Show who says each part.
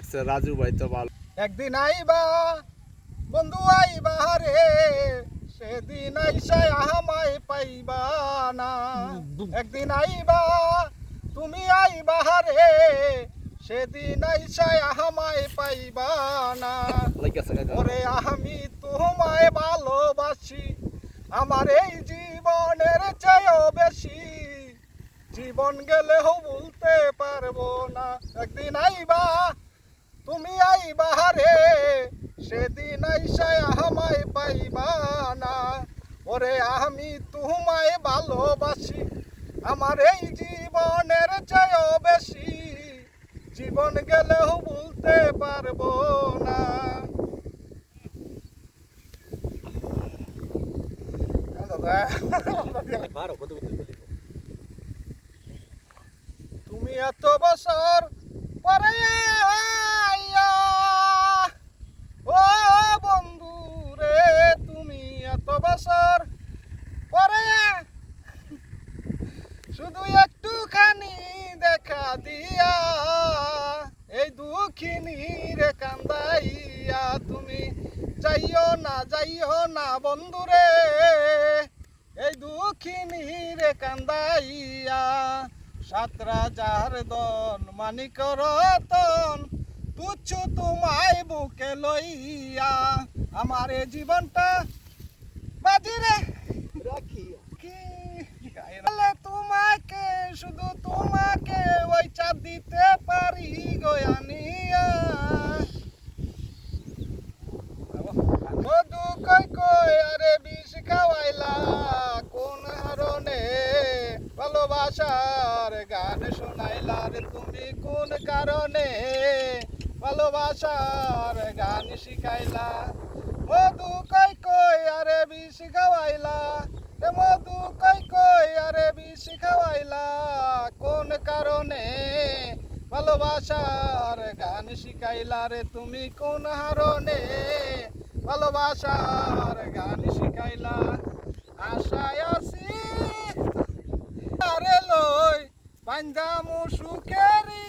Speaker 1: আচ্ছা রাজু ভাই তো ভালো।
Speaker 2: একদিন আইবা বন্ধু আইবা রে সেদিন আইসাই আহামাই পাইবা না। একদিন আইবা তুমি আইবা রে সেদিন আইসাই আহামাই পাইবা না। ওরে আমি তোমায় ভালোবাসি আমার এই জীবনের চেয়েও বেশি। জীবন গেলেও বলতে পারব না। একদিন আইবা তুমি আইবা রে সেদিন আইসায় আমায় পাইবা না। ওরে আমি তোমায় ভালোবাসি আমার এই জীবনের চেয়েও বেশি। জীবন গেলেও বলতে পারব না। তুমি এত বছর পরে আইয়া, ও বন্ধু রে তুমি এত বছর পরে শুধু একটুখানি দেখা দিয়া, এই দুঃখিনী রে কান্দাইয়া তুমি যাইও না যাইও না বন্ধু রে এই দুঃখিনী রে কান্দাইয়া। সাত রাজার দন, মানিক রতন তুচ্ছ তোমায় বুকে লইয়া, আমার জীবনটা মধু কই কই, আরে বিষ খাওয়াইলা। কোন হারণে ভালোবাসার গান শোনাইলা রে তুমি কোন কারণে ভালোবাসার গান শিখাইলা? মধু কই কই, আরে বিষ খাওয়াইলা। এ মধু কই কই, আরে বিষ খাওয়াইলা কোন কারণে ভালোবাসার গান শিখাইলা রে তুমি কোন হারণে? ভালোবাসার গান শিখাইলা, আশায় আছি। আরে লই পাঞ্জামু সুখেরি